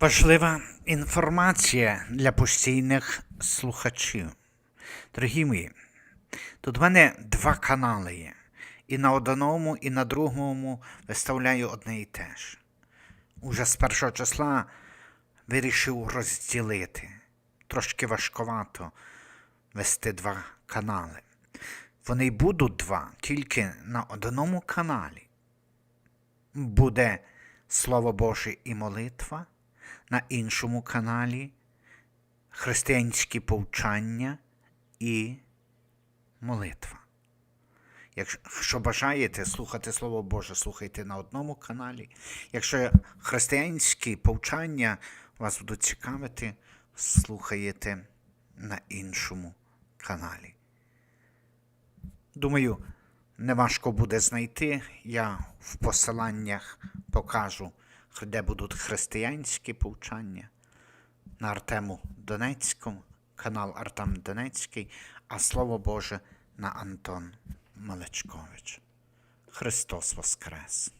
Важлива інформація для постійних слухачів. Дорогі мої, тут в мене два канали є. І на одному, і на другому виставляю одне і те ж. Уже з першого числа вирішив розділити. Трошки важковато вести два канали. Вони будуть два, тільки на одному каналі буде Слово Боже і молитва, на іншому каналі християнські повчання і молитва. Якщо бажаєте слухати Слово Боже, слухайте на одному каналі. Якщо християнські повчання вас будуть цікавити, слухаєте на іншому каналі. Думаю, неважко буде знайти. Я в посиланнях покажу, де будуть християнські повчання. На Артему Донецькому, канал Артем Донецький, а Слово Боже на Антон Малечкович. Христос Воскрес!